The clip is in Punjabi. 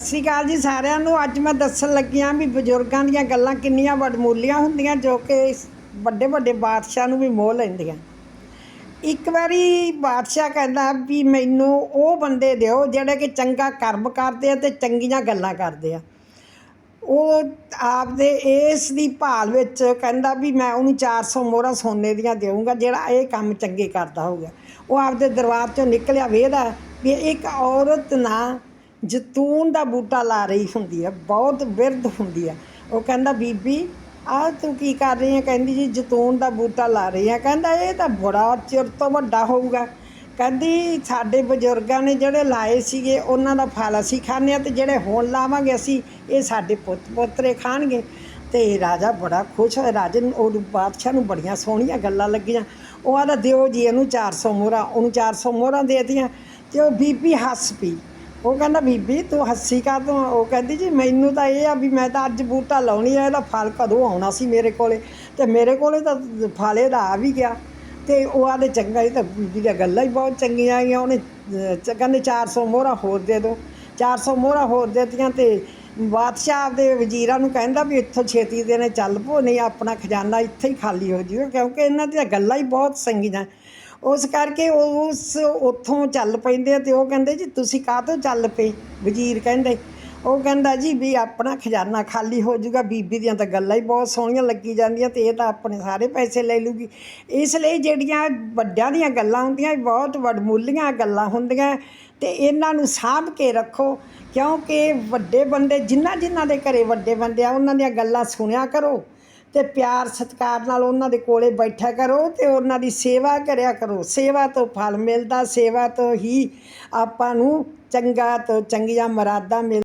ਸਤਿ ਸ਼੍ਰੀ ਅਕਾਲ ਜੀ ਸਾਰਿਆਂ ਨੂੰ ਅੱਜ ਮੈਂ ਦੱਸਣ ਲੱਗੀ ਹਾਂ ਵੀ ਬਜ਼ੁਰਗਾਂ ਦੀਆਂ ਗੱਲਾਂ ਕਿੰਨੀਆਂ ਵਡਮੁੱਲੀਆਂ ਹੁੰਦੀਆਂ ਜੋ ਕਿ ਵੱਡੇ ਵੱਡੇ ਬਾਦਸ਼ਾਹ ਨੂੰ ਵੀ ਮੋਹ ਲੈਂਦੀਆਂ। ਇੱਕ ਵਾਰੀ ਬਾਦਸ਼ਾਹ ਕਹਿੰਦਾ ਵੀ ਮੈਨੂੰ ਉਹ ਬੰਦੇ ਦਿਓ ਜਿਹੜੇ ਕਿ ਚੰਗਾ ਕਰਮ ਕਰਦੇ ਆ ਤੇ ਚੰਗੀਆਂ ਗੱਲਾਂ ਕਰਦੇ ਆ। ਉਹ ਆਪਦੇ ਇਸ ਦੀ ਭਾਲ ਵਿੱਚ ਕਹਿੰਦਾ ਵੀ ਮੈਂ ਉਹਨੂੰ 400 ਮੋਹਰਾਂ ਸੋਨੇ ਦੀਆਂ ਦੇਵਾਂਗਾ ਜਿਹੜਾ ਇਹ ਕੰਮ ਚੰਗੇ ਕਰਦਾ ਹੋਊਗਾ। ਉਹ ਆਪਦੇ ਦਰਬਾਰ ਚੋਂ ਨਿਕਲਿਆ ਵੇਖਦਾ ਵੀ ਇੱਕ ਔਰਤ ਨਾ ਜਤੂਨ ਦਾ ਬੂਟਾ ਲਾ ਰਹੀ ਹੁੰਦੀ ਹੈ, ਬਹੁਤ ਬਿਰਧ ਹੁੰਦੀ ਹੈ। ਉਹ ਕਹਿੰਦਾ, ਬੀਬੀ, ਆਹ ਤੂੰ ਕੀ ਕਰ ਰਹੀ ਹੈ? ਕਹਿੰਦੀ ਜੀ, ਜਤੂਨ ਦਾ ਬੂਟਾ ਲਾ ਰਹੀ ਹੈ। ਕਹਿੰਦਾ, ਇਹ ਤਾਂ ਬੜਾ ਚਿਰ ਤੋਂ ਵੱਡਾ ਹੋਊਗਾ। ਕਹਿੰਦੀ, ਸਾਡੇ ਬਜ਼ੁਰਗਾਂ ਨੇ ਜਿਹੜੇ ਲਾਏ ਸੀਗੇ, ਉਹਨਾਂ ਦਾ ਫਲ ਅਸੀਂ ਖਾਂਦੇ ਹਾਂ ਤੇ ਜਿਹੜੇ ਹੁਣ ਲਾਵਾਂਗੇ ਅਸੀਂ, ਇਹ ਸਾਡੇ ਪੁੱਤ ਪੋਤਰੇ ਖਾਣਗੇ। ਤੇ ਰਾਜਾ ਬੜਾ ਖੁਸ਼ ਹੋਇਆ। ਰਾਜੇ ਨੂੰ ਉਹ ਬਾਦਸ਼ਾਹ ਨੂੰ ਬੜੀਆਂ ਸੋਹਣੀਆਂ ਗੱਲਾਂ ਲੱਗੀਆਂ। ਉਹ ਆਦਾ ਦਿਓ ਜੀ, ਇਹਨੂੰ 400 ਮੋਹਰਾਂ, ਉਹਨੂੰ 400 ਮੋਹਰਾਂ ਦੇਤੀਆਂ ਤੇ ਉਹ ਬੀਬੀ ਹੱਸ ਪਈ। ਉਹ ਕਹਿੰਦਾ ਬੀਬੀ ਤੂੰ ਹੱਸੀ ਕਾ ਤੂੰ ਉਹ ਕਹਿੰਦੀ ਜੀ ਮੈਨੂੰ ਤਾਂ ਇਹ ਆ ਵੀ ਮੈਂ ਤਾਂ ਅੱਜ ਬੂਟਾ ਲਾਉਣੀ ਆ ਇਹਦਾ ਫਲ ਕਦੋਂ ਆਉਣਾ ਸੀ ਮੇਰੇ ਕੋਲੇ? ਤੇ ਮੇਰੇ ਕੋਲੇ ਤਾਂ ਫਲ ਇਹਦਾ ਆ ਵੀ ਗਿਆ। ਤੇ ਉਹ ਆਦੇ ਚੰਗਾ ਇਹ ਤਾਂ ਬੀਬੀ ਦੀਆਂ ਗੱਲਾਂ ਹੀ ਬਹੁਤ ਚੰਗੀਆਂ ਆਈਆਂ। ਉਹਨੇ ਅਹ, ਚ- ਕਹਿੰਦੇ 400 ਮੋਹਰਾਂ ਹੋਰ ਦੇ ਦਿਓ। 400 ਮੋਹਰਾਂ ਹੋਰ ਦੇਤੀਆਂ ਤੇ ਬਾਦਸ਼ਾਹ ਦੇ ਵਜ਼ੀਰਾਂ ਨੂੰ ਕਹਿੰਦਾ ਵੀ ਇੱਥੋਂ ਛੇਤੀ ਦੇ ਨੇ ਚੱਲ ਪੋ ਨਹੀਂ ਆਪਣਾ ਖਜ਼ਾਨਾ ਇੱਥੇ ਹੀ ਖਾਲੀ ਹੋ ਜੂਗਾ ਕਿਉਂਕਿ ਇਹਨਾਂ ਦੀਆਂ ਗੱਲਾਂ ਹੀ ਬਹੁਤ ਸੰਗੀਆਂ ਉਸ ਕਰਕੇ ਉਹ ਉਸ ਉੱਥੋਂ ਚੱਲ ਪੈਂਦੇ ਆ ਤੇ ਉਹ ਕਹਿੰਦੇ ਜੀ ਤੁਸੀਂ ਕਾਹਤੋਂ ਚੱਲ ਪਏ? ਵਜ਼ੀਰ ਕਹਿੰਦੇ, ਉਹ ਕਹਿੰਦਾ ਜੀ ਵੀ ਆਪਣਾ ਖਜ਼ਾਨਾ ਖਾਲੀ ਹੋ ਜਾਊਗਾ, ਬੀਬੀ ਦੀਆਂ ਤਾਂ ਗੱਲਾਂ ਹੀ ਬਹੁਤ ਸੋਹਣੀਆਂ ਲੱਗੀ ਜਾਂਦੀਆਂ ਤੇ ਇਹ ਤਾਂ ਆਪਣੇ ਸਾਰੇ ਪੈਸੇ ਲੈ ਲੂਗੀ। ਇਸ ਲਈ ਜਿਹੜੀਆਂ ਵੱਡਿਆਂ ਦੀਆਂ ਗੱਲਾਂ ਹੁੰਦੀਆਂ ਇਹ ਬਹੁਤ ਵਡਮੁੱਲੀਆਂ ਗੱਲਾਂ ਹੁੰਦੀਆਂ ਤੇ ਇਹਨਾਂ ਨੂੰ ਸਾਂਭ ਕੇ ਰੱਖੋ, ਕਿਉਂਕਿ ਵੱਡੇ ਬੰਦੇ ਜਿਨ੍ਹਾਂ ਜਿਨ੍ਹਾਂ ਦੇ ਘਰੇ ਵੱਡੇ ਬੰਦੇ ਆ, ਉਹਨਾਂ ਦੀਆਂ ਗੱਲਾਂ ਸੁਣਿਆ ਕਰੋ। ਤੇ ਪਿਆਰ ਸਤਿਕਾਰ ਨਾਲ ਉਹਨਾਂ ਦੇ ਕੋਲੇ ਬੈਠਿਆ ਕਰੋ ਤੇ ਉਹਨਾਂ ਦੀ ਸੇਵਾ ਕਰਿਆ ਕਰੋ। ਸੇਵਾ ਤੋਂ ਫਲ ਮਿਲਦਾ, ਸੇਵਾ ਤੋਂ ਹੀ ਆਪਾਂ ਨੂੰ ਚੰਗਾ ਤੋਂ ਚੰਗੀਆਂ ਮੁਰਾਦਾਂ ਮਿਲ